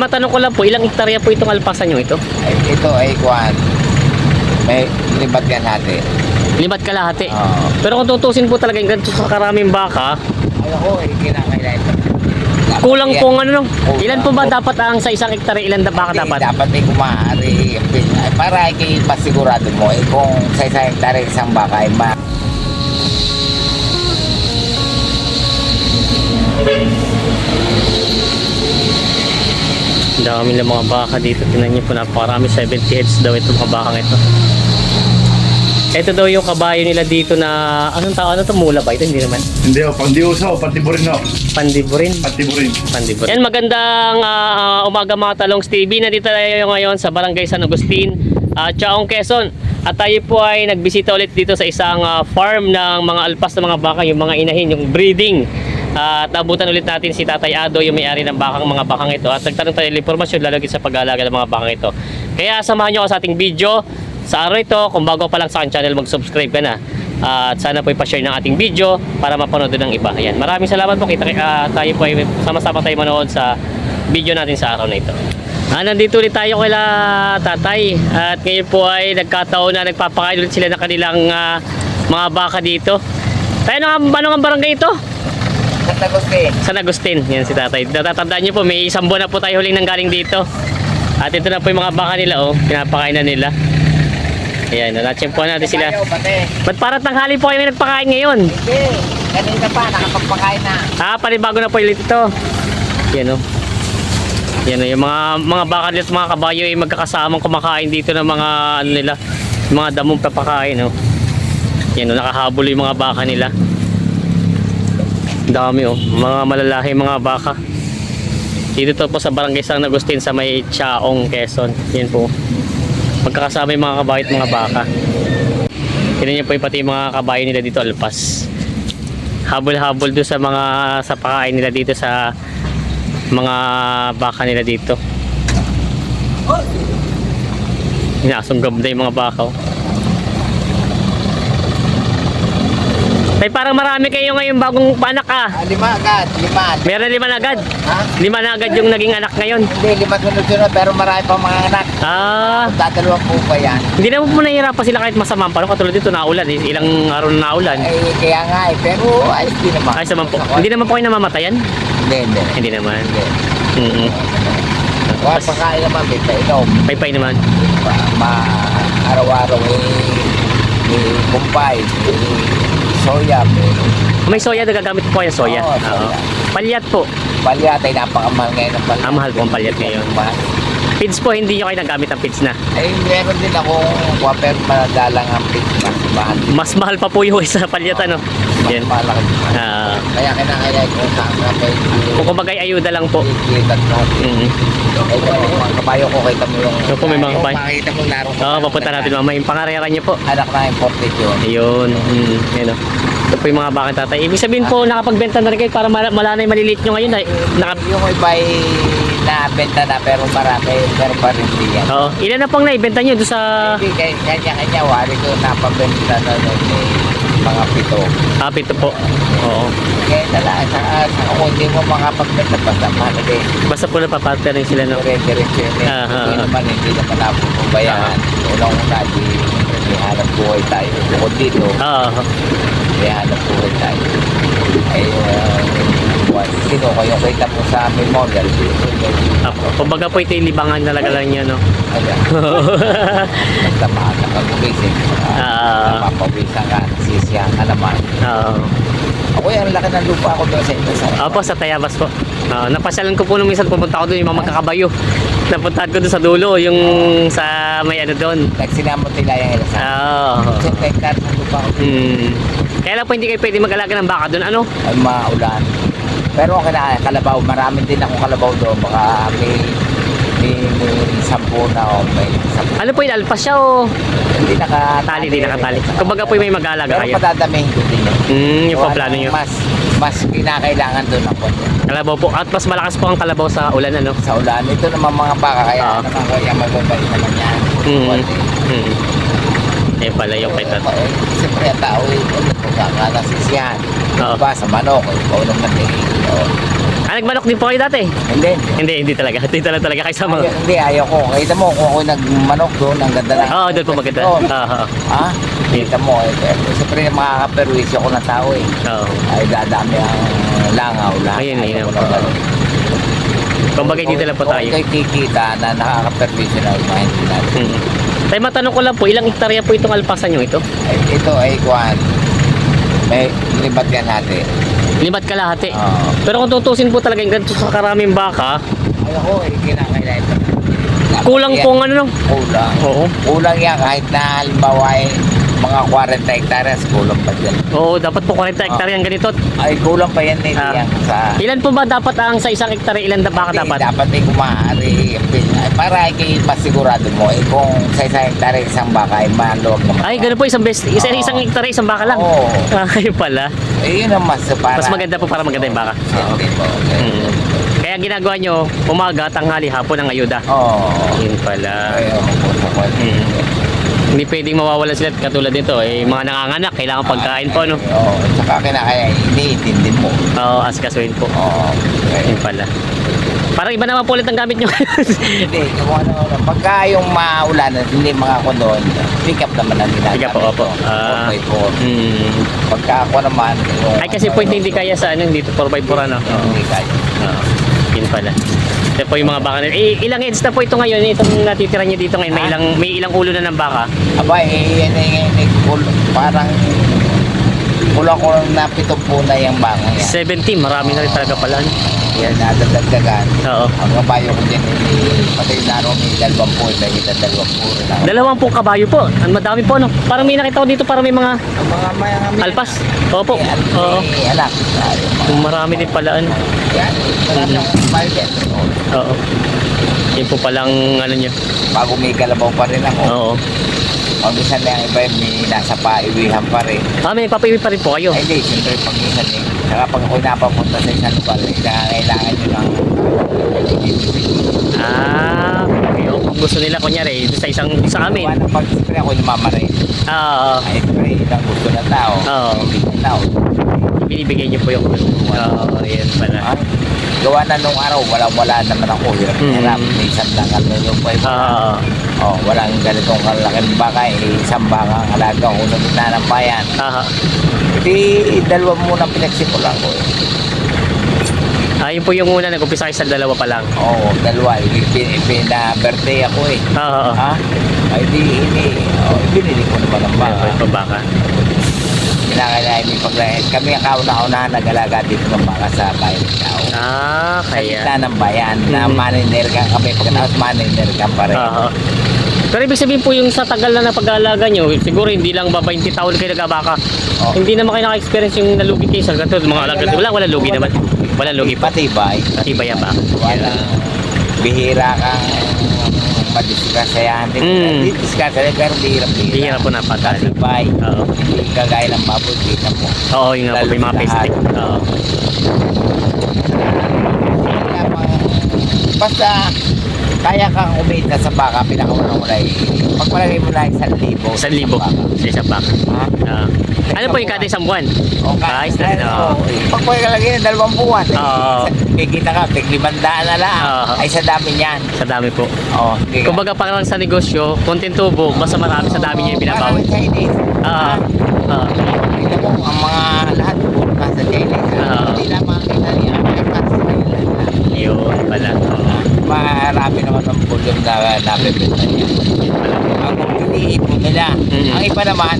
matanong ko lang po, ilang hektarya po itong alpasan nyo ito? Ito ay kuhan. May libat ka natin. Limat kalahati. Oo. Pero kung tutusin po talaga yung ganito sa karaming baka, Ay, ako, eh, kinakailangan ito. Dapat kulang yan. po ano no? Kulang. Ilan po ba dapat ang sa isang hektarya, ilan na baka Hindi, dapat? Dapat ay kumahari. Ay, Para kay masigurado mo, eh, kung sa isang hektare isang baka ay ma... dami ng mga baka dito. Tingnan niyo po, napakarami. 70 heads daw itong mga bakang ito. Ito daw yung kabayo nila dito na, anong tao, ano to mula ba? Ito hindi naman. Hindi o, pang diuso, patiburin o. Pandiburin. Patiburin. Pandibor. Yan, magandang ah, umaga mga talong TV. Nandito tayo ngayon sa Barangay San Agustin, uh, Chaong, Quezon. At tayo po ay nagbisita ulit dito sa isang ah, farm ng mga alpas na mga baka, yung mga inahin, yung breeding. At nabutan ulit natin si Tatay Ado, yung may-ari ng bakang mga bakang ito. At nagtanong tayo ng impormasyon lalagay sa pag-aalaga ng mga bakang ito. Kaya samahan nyo ako sa ating video. Sa araw ito, kung bago pa lang sa aking channel, mag-subscribe ka na. At sana po ipashare ng ating video para mapanood din ng iba. Ayan. Maraming salamat po. Kita ah, tayo po ay sama-sama tayo manood sa video natin sa araw na ito. Ah, nandito ulit tayo kay tatay. At ngayon po ay nagkataon na nagpapakain ulit sila ng kanilang ah, mga baka dito. Tayo na ano nga barangay ito? Sa Agustin. San Agustin. Yan si tatay. Natatandaan niyo po, may isang buwan na po tayo huling nanggaling dito. At ito na po yung mga baka nila, oh. Pinapakain na nila. Ayan, natsyempohan natin sila. Ba't parang tanghali po kayo may nagpakain ngayon? Hindi. Kanina pa, nakapagpakain na. Ah, panibago na po ulit ito. Yan o. Yan o, yung mga, mga baka nila at mga kabayo ay magkakasamang kumakain dito ng mga ano nila, mga damong papakain o. Yan o, nakahabol yung mga baka nila. Dami o, mga malalahi mga baka. Dito to po sa Barangay San Agustin sa may Chaong, Quezon. Yan po. Magkakasama yung mga kabayo at mga baka. Tignan niyo po yung pati mga kabayo nila dito alpas habol-habol doon sa mga sa pakain nila dito sa mga baka nila dito. Inasunggab na yung mga baka. oh. May parang marami kayo ngayon bagong panak ah. Ah, lima agad, lima. Meron lima na agad. Ha? Lima na agad yung naging anak ngayon. Hindi, lima sunod-sunod, pero marami pa mga anak. Ah, Dadalawa po pa yan. hindi naman po nahihirapan sila kahit masama pa. Katulad dito naulan. eh. Ilang araw na naulan. Eh, kaya nga eh, pero ayos din naman. Ayos naman po. Hindi naman po kayo namamatayan? Hindi, hindi. Hindi naman. Hindi. Mm-mm. Kaya pagkain naman, may painom. Paypay naman. Ma, ma araw-araw eh, may kumpay, may soya, may May soya, nagagamit po kayo soya. Oo, Oo. soya. Palyat po. palyat ay napakamahal ngayon ng palyat. Ah, mahal po ang palyat ngayon. Mahal. Feeds po, hindi nyo kayo nagamit ang feeds na. Ay, meron din akong waper maladalang ang pizza. Mahal. Mas mahal pa po yung isa palyat, ano? Yan. Mas malaki. Ah, Kaya kinakailangan ko sa mga may kung kumbaga ayuda lang po. Kikitat mo. Mm. Ay, mga kabayo ko, kita mo yung... Ito po, may mga Kung kabayo. Makikita mo laro Oo, papunta natin mamaya. Yung pangarera nyo po. Anak na imported yun. Ayun. Mm, yan o. Ito po yung mga bakang tatay. Ibig sabihin po, nakapagbenta na rin kayo para mal- malana yung maliliit nyo ngayon. Ay, naka... Yung iba ay nabenta na pero marami, pero pa rin di yan. Oo. Ilan na pong naibenta nyo doon sa... Hindi, kay- kanya-kanya, wari ko napabenta na nun eh, mga pito. Ah, pito po. Oo. Kaya tala, sa, sa kung hindi mo makapagbenta, basta eh. Basta po napapartner rin sila, no? Dire-diretso yun eh. Ah, ah, Hindi ah. naman, hindi naman napupubayaan. Unang-una, di, di hanap buhay tayo. Bukod dito, Oo. di hanap buhay tayo. Ay, uh, sino kayo kita mo sa memorial? Ah, kumbaga po ito yung libangan talaga lang nyo, no? Ayan. Basta maaga ka gumising. Ah. Napapawisan ka, nasisiyahan ka naman. Oo. Ako yan, laki ng lupa ko doon sa inyo. Sa Opo, sa Tayabas po. Ah, napasyalan ko po nung minsan pumunta ako doon, yung mga magkakabayo. Napuntahan ko doon sa dulo, yung sa may ano doon. Nagsinamot nila yung ilasan. Oo. Kasi hectare ng lupa ko Hmm. Kaya lang po hindi kayo pwede mag-alaga ng baka doon, ano? ay maulan. Pero ang kina kalabaw, marami din akong kalabaw doon. Baka may, may, may sampu na o may sampu. Ano po yung alpas siya o Hindi nakatali. tali, hindi nakatali. Kumbaga po yung may mag-aalaga Pero kayo. padadamihin ko din yun. Hmm, yung Gawa plano nyo. Mas, mas kinakailangan doon ang konti. Kalabaw po. At mas malakas po ang kalabaw sa ulan, ano? Sa ulan, ito naman mga baka, kaya Ah. naman kaya magbabalik naman yan. Hmm. Konti. Hmm. Eh pala yung kay tatay. Eh, Siyempre, ang tao, eh, ano po ka, nga nasisiyahan. Oo. Diba, sa manok, ikaw naman eh. Oh. Ah, nagmanok din po kayo dati? Hindi. Hindi, hindi talaga. Dito lang talaga kayo sa Ay, hindi, ayaw ko. Kita mo, kung ako nagmanok doon, ang ganda lang. Oo, doon po maganda. Oo. Oo. Ha? Kita mo, eh, eh, siyempre makakaperwisyo ko ng tao eh. Oo. Ay, dadami ang langaw lahat. Ayun, ayun ng ganun. Kumbaga dito lang po tayo. Kung kikita na nakakaperwisyo na mga hindi natin. Hmm. Tayo matanong ko lang po, ilang hektarya po itong alpasan nyo ito? Ay, ito ay kuhan. May libat yan natin. Limat kalahati. Oo. Pero kung tutusin po talaga yung ganito sa karaming baka, Ay, ako, eh, kinakailangan. kulang Yan. pong ano no? Kulang. Oo. Kulang yan kahit na halimbawa ay mga 40 hectares, kulang pa dyan. Oo, dapat po 40 hektarya yung ganito. Ay, kulang pa yan eh, Ah. yan sa... Ilan po ba dapat ang sa isang hektarya? Ilan na baka Hindi, dapat? dapat ay kumahari. Ay, Para ay kayo masigurado mo, eh, kung sa isang hektare isang baka ay maloob naman. Ay, ganun po isang best. Isa, Oo. isang hektarya, isang baka lang. Oo. Ay, pala. Eh, yun ang mas para... Mas maganda po para maganda yung baka. Siyempre po. Mm. Kaya ginagawa nyo, umaga, tanghali, hapon ang ayuda. Oo. Yun pala. Ay, oo, oo, oo. Mm. Hindi pwedeng mawawalan sila katulad nito. Eh, mga nanganganak, kailangan pagkain po, no? Oo, tsaka kinakaya, iniintindi mo. Oo, askasuin po. Oo. Okay. Yun pala. Parang iba naman po ulit ang gamit nyo. Hindi, yung ano, ano, pagka yung maulanan, hindi mga ako doon, pick up naman ang ginagawa. Pick up po, opo. Ah. mm. Pagka ako naman, yung... Ay, kasi po hindi kaya sa ano, dito 4x4 ano. Hindi kaya. Oo. Yun pala. Ito po yung mga baka nila. Eh, ilang heads na po ito ngayon? Itong natitira nyo dito ngayon. May Ah. ilang, may ilang ulo na ng baka. Aba, eh, eh, yan eh, kul- parang kulang ko na pitong po na yung baka yan. 70, marami na rin talaga pala. ano. Yan, nadadagdagan. Oo. Ang kabayo ko dyan, eh, patay na rin may dalawang po, may kita dalawang po. Dalawang po kabayo po. Ang madami po, no? Parang may nakita ko dito, parang may mga Ang mga may mga alpas. Opo. Al- Oo. eh, anak. Ay, mga- Marami din pala, ano. Yan, marami akong dyan. Oo. Yun po palang, ano nyo. Bago may kalabaw pa rin ako. Oo. Pag isa na yung iba, may nasa paiwihan pa rin. Ah, may papaiwi pa rin po kayo. Ay, hindi, siyempre pag isa eh. Saka pag ako napapunta sa isang lugar, eh, kailangan nyo ng Ah, okay. O, kung gusto nila, kunyari, sa isang, sa amin. Gawa ng pag siyempre ako namamarin. Ah, Ay, siyempre, ilang gusto ng tao. Oo. Hindi ng tao. binibigay niyo po yung, Oo, yan pala. Ay, gawa na nung araw, wala-wala naman ako. Hirap Mm. Minsan lang ano yung pa Ah, Oh, walang ganitong kalaking baka. Eh, isang baka ang alaga ko sa gitna ng bayan. ah, Di, dalawa muna pinagsikulan ko. Ah, yun po yung una, nag-umpisa kayo sa dalawa pa lang. Oo, dalawa. Pin- Pina-birthday ako eh. Oo, oo. Ha? Ay, di, hindi. Oh, binili ko naman ang baka. Meron pa baka. Kinakailangan may paglayan. Kami ang kauna-unahan nag-alaga dito ng baka sa bayan ng tao. Ah, Sa kaya. gitna ng bayan na Mm. maninirgan kami. Pagkatapos maninirgan pa rin. Oo. Pero ibig sabihin po yung sa tagal na napag-aalaga nyo, siguro hindi lang ba 20 taon kayo nagabaka. Oh. Hindi naman kayo naka-experience yung nalugi kayo sa ganito, mga alaga. Wala, wala lugi naman. Wala lugi pa. Patibay. Pati ba yan ba? Wala. Bihira kang madiskasayahan din. Mm. Hindi diskasayahan pero bihira bihira. Na po napatalo. Patibay. Oo. Hindi kagaya ng baboy. Kita mo. Oo, yung nga po, may mga lahat. Oo. Basta kaya kang umita sa baka pinakaunang muna eh. Pagpalagay mo na isang libo. Isang libo sa isang baka. Ha? Ah. ano po yung kada isang buwan? O Ah, kahit isang- na oo. Pagpalagay ng dalawang buwan. eh, Oo. Kikita ka, tig limandaan na lang. Oo. Ay sa dami niyan. Sa dami po. Oh, hindi ka- Kumbaga parang sa negosyo, konting tubo, basta marami sa dami niya yung binabawi. Parang Chinese. Ah, ah. Kita mo, ang mga lahat puro nasa Chinese. Ah. Hindi lang makita niya. May kasi Yun pala. Oo. Marami naman ang volume na nabibenta niya. Ang iniipon nila. Mm. Ang iba naman,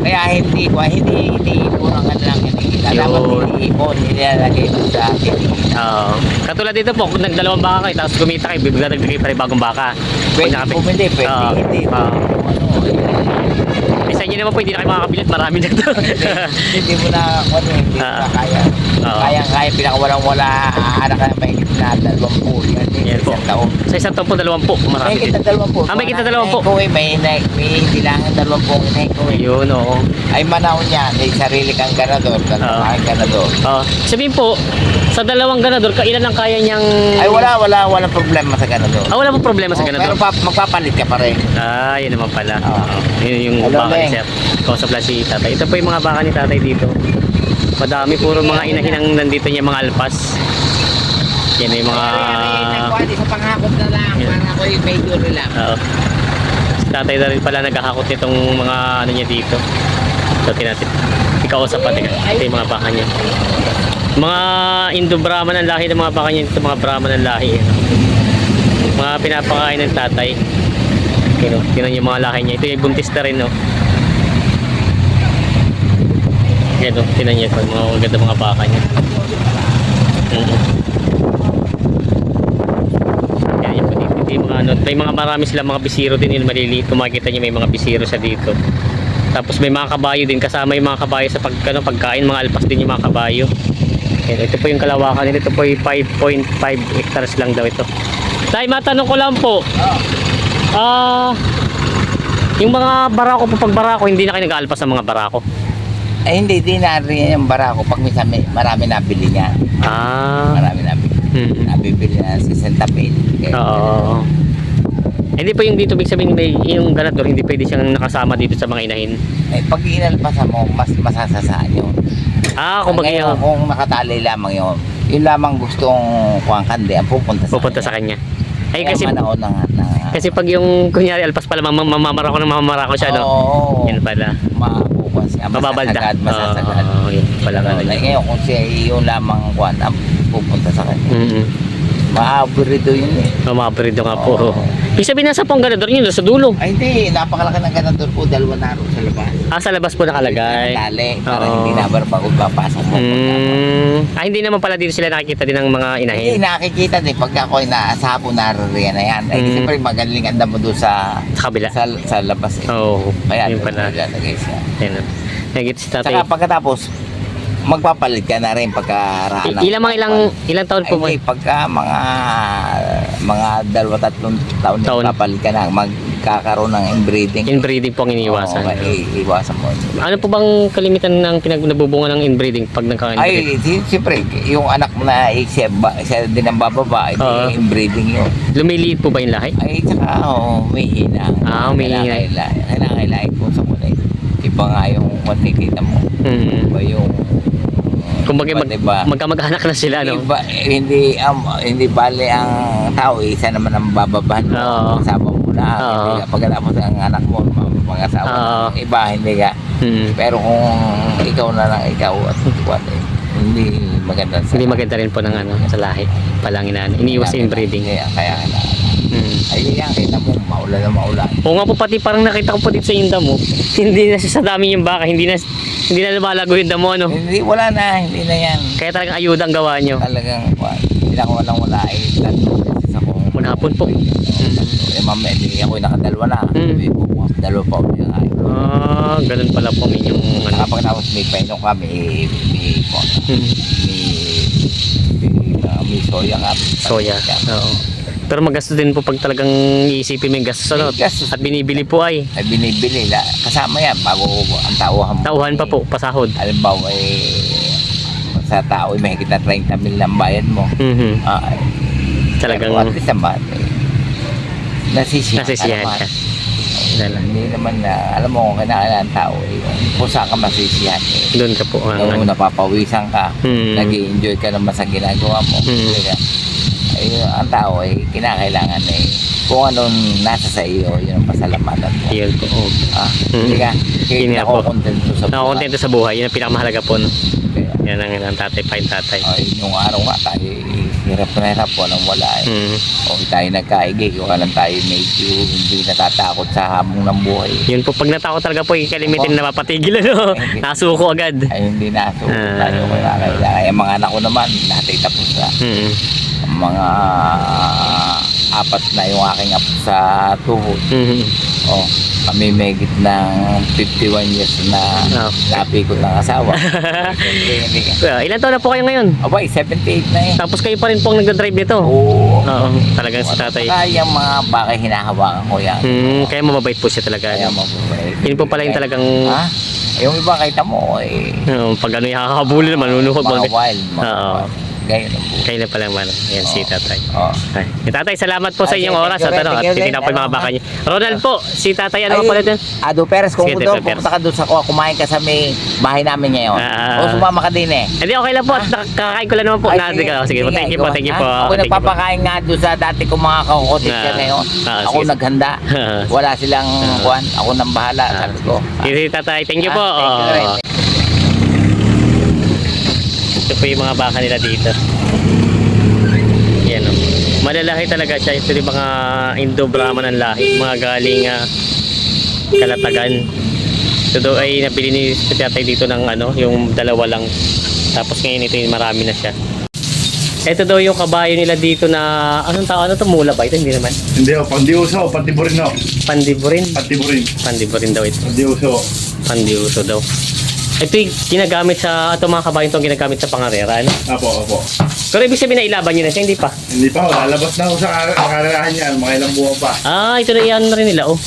kaya hindi ko, hindi iniipon ang kanilang kinikita. Dapat iniipon, nilalagay mo sa kinikita. Oo. Katulad dito po, kung nagdalawang baka kayo, tapos kumita kayo, bibigyan kayo pa rin bagong baka. Pwede Kung nakapi- bumili, pwede Oo. hindi. Oo. Ano, Eh, sa inyo naman po, hindi na kayo makakabilit, marami na to. hindi, hindi mo na, ano, hindi mo na Ah. kaya. Oo. Kaya, kaya, pinakawalang wala, anak ka na na dalawang po. Yan, Yan po. isang taon. sa isang taon po, dalawang po, May kita din. dalawang po. Ah, may kita dalawang po. Eh, may, may, may hindi lang ang dalawang po inay ko. eh. Yun, oo. Ay manaw niya, may sarili kang ganador, Oo. dalawang kang ganador. Oh, sabihin po, sa dalawang ganador, kailan ang kaya niyang... Ay wala, wala, wala problema sa ganador. Ah, wala po problema sa Oh, ganador. pero pa, magpapalit ka pa rin. Ah, yun naman pala. Oo. Oo. Yun yung Hello, baka ni Leng. Sir. Kausap lang si tatay. Ito po yung mga baka ni tatay dito. Madami, puro mga inahinang nandito niya mga alpas. Yan yung mga... Nagkuhan sa panghakot na lang. Yeah. Para ako yung medyo relax. Oo. Tatay na rin pala naghahakot nitong mga ano niya dito. So, tinatin. Ikausap pati. Ito yung mga baka niya. Mga Indo-Brahman ang lahi ng mga baka niya. Ito mga Brahman ang lahi. eh. Mga pinapakain ng tatay. Yun, oh. Yun yung mga lahi niya. Ito yung buntis na rin, no. Yan, oh. Tinan niya ito. Mga maganda mga baka niya. Mm. Yan yung dito. Ito yung mga ano. May mga marami silang mga bisiro din. Yung maliliit. Kung makikita niyo may mga bisiro siya dito. Tapos may mga kabayo din. Kasama yung mga kabayo sa pag, ano, pagkain. Mga alpas din yung mga kabayo. Yan, ito po yung kalawakan nila. Ito po yung 5.5 hectares lang daw ito. Tay, matanong ko lang po. Ah, yung mga barako po, pag barako, hindi na kayo nag-aalpas ng mga barako. Ay hindi, di na rin yung barako. Pag minsan may, marami nabili niya. Ah, Marami nabili. mm Nabibili na sa Santa Fe. Oo. Hindi po yung dito, big sabihin, may, yung ganador, hindi pwede siyang nakasama dito sa mga inahin. Eh, pag inalpasan mo, mas masasasaan yun. Ah, kung Ngayon, bagay, kung nakatali lamang yun, yun lamang gustong kuwang kandi ang pupunta sa pupunta sa kanya. Ay, Kaya kasi, manaon na, na, kasi pag yung, kunyari, alpas pala, mam- mamamarako ng mamamarako siya, no? Oo. Yan pala. Makukuha siya. Mababalda. Masasagad, masasagad. Oo, yun pala. Na, niya. ngayon, kung siya yun lamang kuwan, ang pupunta sa kanya. Mm-mm. Maaburido yun eh. Mamaperido nga po. Oo. Ibig sabihin, nasa pong ganador yun, sa dulo. Ay hindi, napakalaki ng ganador po, dalawa na rin sa labas. Ah, sa labas po nakalagay. Tali, para Oo. hindi na barbago papasok mo. Mm. Ah, hindi naman pala dito sila nakikita din ng mga Hindi, inahin. nakikita din pag ako na sa hapon naririyan na yan. Ay, Mm. siyempre magaling ang damo doon sa, Sa kabila. sa, sa labas eh. Oo, Kaya yun doon pala. nilalagay siya. Yan. Nagit si tatay. Saka pagkatapos, magpapalit ka na rin pagkaraan. I- ilang mga ilang ilang taon po Ay, hindi, pagka mga mga dalawa tatlong taon, Taon. papalit ka na, magkakaroon ng inbreeding. Inbreeding po ang iniiwasan. Oo, i- iwasan mo. Ano po bang kalimitan ng pinagnabubunga ng inbreeding pag nagka-inbreed? Ay, si- siyempre, yung anak mo na eh, siya, siya din ang bababa, Oo. inbreeding yun. Lumiliit po ba yung lahi? Ay, tsaka, oh, may hina. Ah, may hina. Kailangan po sa muna. Iba nga yung makikita mo. Mm. Iba yung... Kung bagay mag, iba, magkamag-anak na sila, no? Iba, hindi, um, hindi bali ang tao, isa naman ang bababan mo. Oo. Kasama mo na. Oo. Hindi ka, pagkatapos ang anak mo, mga- mga asawa. Oo. Iba, hindi ka. Mm. Pero kung ikaw na lang ikaw at tuwan, eh, hindi maganda sa Hindi maganda rin po ng ano, sa lahi. Palanginan. Iniiwas sa inbreeding. Kaya, kaya kailangan. Mm. Ay, yan, kita mo, maulan na maulan. Oo nga po pati parang nakita ko po dito sa yung damo. hindi na siya sa dami yung baka, hindi na hindi na lumalago yung damo ano. Hindi, wala na, hindi na yan. Kaya talagang ayuda ang gawa nyo. Talagang, kwan, hindi na ako walang wala eh. Tatlo beses ako. Manhapon po. Eh, mamaya, hindi ako nakadalwa na. Mm. Sabi ko, dalawa pa ulit yung kain. Ah, ganun pala po ang inyong ano. Saka pagkatapos may painong kami, may, may, kwan, Mm. may, may, uh, may soya nga. Soya. Oo. Pero magastos din po pag talagang iisipin mo yung gastos ano. May gastos. At binibili po ay Ay binibili, la, kasama yan, bago ang tauhan mo. tauhan pa po, pasahod. Halimbawa, eh, sa tao, eh, mahigit na 30 mil ang bayad mo. Mhm. Ah, eh, Talagang pero at least naman, eh, nasisiyahan nasisiyahan ka. Dala. Hindi naman na, alam mo kung kinakailangan tao, eh, kung saan ka masisiyahan, eh. Doon ka po. ah, Kung ano. napapawisan ka, Mm. nag enjoy ka naman sa ginagawa mo. Mm. Kaya, ay, ang tao ay kinakailangan eh, kung anong nasa sa iyo, yun ang pasalamatan mo. Yun po. Oh. Ah, Mm. hindi ka, Yun nga po. nakokontento sa buhay. Nakakontento sa buhay. Yun ang pinakamahalaga po. No? Kaya, Yan ang, ang tatay pa yung tatay. ay, nung araw nga tayo, eh, hirap na hirap, walang wala eh. Mm. O tayo nagkaigay, o lang tayo medyo hindi natatakot sa hamong ng buhay. Yun po, pag natakot talaga po, ikalimitin na mapatigil. Ano? Nasuko agad. Ay hindi na, so Ah. tayo kaya kailangan. Yung mga anak ko naman, natay tapos na. Mm. Mga apat na yung aking apo sa tuhod. Mhm. O, kami megit ng 51 years na Oh. napikot ng asawa. Hindi. Ah, ilan taon na po kayo ngayon? Abay, 78 na yun. Tapos kayo pa rin po ang nagdadrive nito. Oo. Oo, talagang si tatay. Kaya yung mga bakay hinahawakan ko yan. Hmm, kaya mababait po siya talaga. Kaya mababait. Yun po pala yung talagang Ha? Yung iba kita mo, eh, Oo, pag ano yung nakakabuli naman, manunuhod mga wild. Mga wild. Ganyan ang buhay. Kayo na pala man. Yan si tatay. Oo. Ay, si tatay, salamat po sa inyong oras at ano, at titignan po yung mga baka niyo. Ronald po, si tatay, ano pa dyan? Ado Perez, kung doon, pupunta ka doon sa kuha, kumain ka sa may bahay namin ngayon. Ah. o sumama ka din eh. Hindi, okay lang po. At nakakain ko lang naman po. Sige, sige, po, thank you po, thank you po. Ako nagpapakain nga doon sa dati kong mga kakukotis Ah, ka ngayon. ah, ako naghanda. Wala silang Ah. kuhan. Ako nang bahala, Ah. sabi ko. Ah, Sige, tatay, thank you po. ah, thank you, Oo. rin. Ito po yung mga baka nila dito. Yan o. Malalaki talaga siya. Ito yung mga Indo-Brahman ng lahi. Mga galing ah, Kalatagan. Ito daw ay nabili ni tatay dito ng ano, yung dalawa lang. Tapos ngayon ito yung marami na siya. Ito daw yung kabayo nila dito na anong tao ano to mula ba ito hindi naman Hindi o, pandiuso, pantiburin no. pandiburin Pantiburin. pandiburin daw ito Pandiuso. pandiuso daw ito yung ginagamit sa ito mga kabayo ito ang ginagamit sa pangarera ano? Apo, apo. pero ibig sabihin na ilaban nyo na siya hindi pa Hindi pa, oh, lalabas na ako sa kar- karerahan niyan. Mga ilang buwan pa. Ah, ito na iyan na rin nila, oh.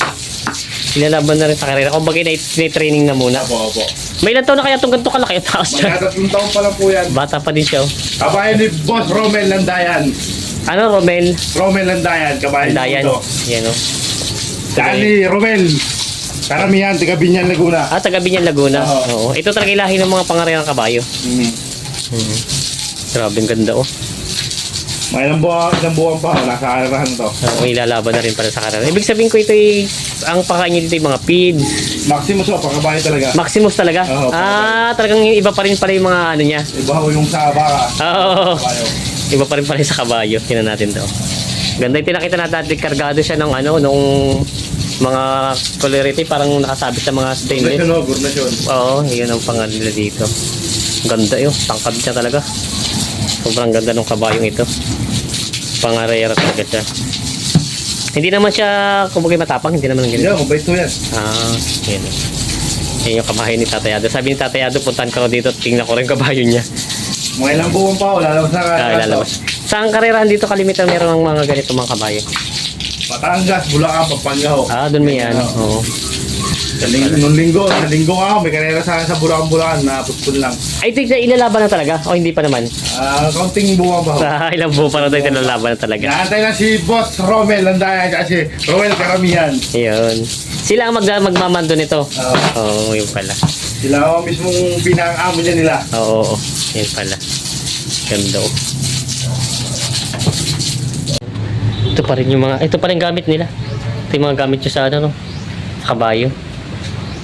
Ilalaban na rin sa karera. Kung bagay na training na muna. Apo, apo. May ilan taon na kaya itong ganito kalaki ang taas niya? Magkatatlong taon pa lang po yan. Bata pa din siya, oh. Kabayan ni Boss Romel Landayan. Ano, Romel? Romel Landayan, kabayan Dayan. ni Udo. Yan, oh. Ni Romel? Karamihan, taga Binyan, Laguna. Ah, taga Binyan, Laguna. Oo. Oo. Ito talaga yung lahi ng mga pangarera ng kabayo. Mm. Hmm. Grabe, ang ganda, oh. Mga ilang buwan, ilang buwan pa, nasa karerahan to. Oo, ilalaban na rin para sa karera. Ibig sabihin ko ito ay, ang pakain niya dito yung mga feeds. Maximus o, pakabayan talaga. Maximus talaga. Oo, ah, talagang iba pa rin pala yung mga ano niya. Iba ho yung sa baka. Oo. Kabayo. Iba pa rin pala sa kabayo. Tingnan natin to. Ganda yung tinakita natin. Kargado siya ng ano, nung mga colority parang nakasabit sa mga stainless. Gurnasyon o, gurnasyon. Oo, yun ang pangalan nila dito. Ganda yun. Tangkad niya talaga. Sobrang ganda ng kabayong ito. Pangarera talaga siya. Hindi naman siya, kumbaga matapang, hindi naman ang Hindi, ganito. mabait to yan. Ah, yun. Yan yung kabayo ni Tatayado. Sabi ni Tatayado, puntahan ka dito at tingnan ko rin kabayo niya. Mga ilang buwan pa, wala lang sa Ah, ilalabas. Saan karerahan dito kalimitan meron ng mga ganito mga kabayo? Batangas, Bulacan, Pampanga ho. Ah, doon may ano. Oo. Sa ling- nung linggo, sa linggo nga ako, may karera sa sa Bulacan, Bulacan na putpun lang. Ay, ito na ilalaban na talaga? O hindi pa naman? Ah, kaunting buwan pa ho. Sa ilang buo pa na tayo ilalaban na talaga. Naantay lang si Boss Romel Landayan at si Romel Karamihan. Yun. Sila ang mag magmamando nito. Oo. Oo, yun pala. sila ang mismong pinang-amo niya nila. Oo, oo. Yun pala. Ganda oh. Ito pa rin yung mga, ito pa rin gamit nila. Ito yung mga gamit nyo sa ano, no? Sa kabayo.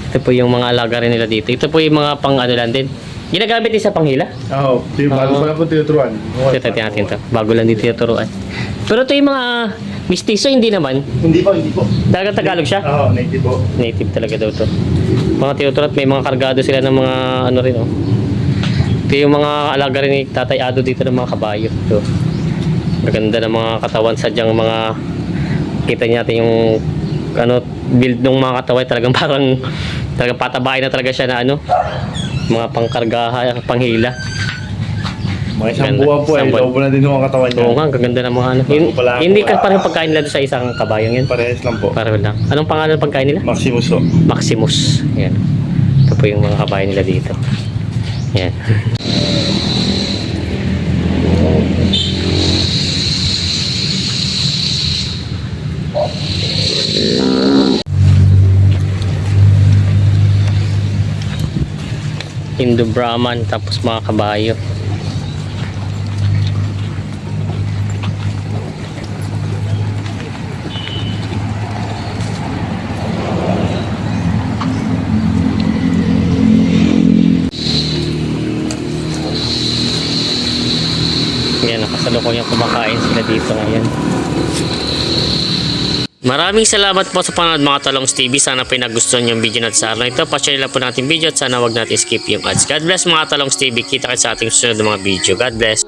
Ito po yung mga alaga rin nila dito. Ito po yung mga pang ano lang din. Ginagamit din sa panghila. Oo, oh, bago Oo. pa lang po tinuturuan. Ito tayo natin to. Bago lang dito turuan. Pero ito yung mga mistiso, hindi naman. Hindi po, hindi po. Talaga Tagalog siya? Oo, native po. Native talaga daw to. Mga tinuturat, may mga kargado sila ng mga ano rin, oh. Ito yung mga alaga rin ni Tatay Ado dito ng mga kabayo. Ito. Maganda ng mga katawan, sadyang mga kita natin yung ano, build ng mga katawan talagang parang talagang patabain na talaga siya na ano mga pangkargaha, panghila. Mga isang buwan po, eh, lobo na din yung katawan niya. Oo nga, gaganda ng mga ano. Ako, hindi ka ah. parang pagkain nila sa isang kabayang yan. Parehas lang po. Para lang. Anong pangalan ng pagkain nila? Maximus po. Maximus. Yan. Ito po yung mga kabayan nila dito. Yan. Indo Brahman tapos mga kabayo. Yan, nakasalukuyang kumakain sila dito ngayon. Maraming salamat po sa panonood mga Talongs TV. Sana po nagustuhan yung video natin sa araw na ito. Pa-share lang po natin video at sana wag natin skip yung ads. God bless mga Talongs TV. Kita kayo sa ating susunod na mga video. God bless.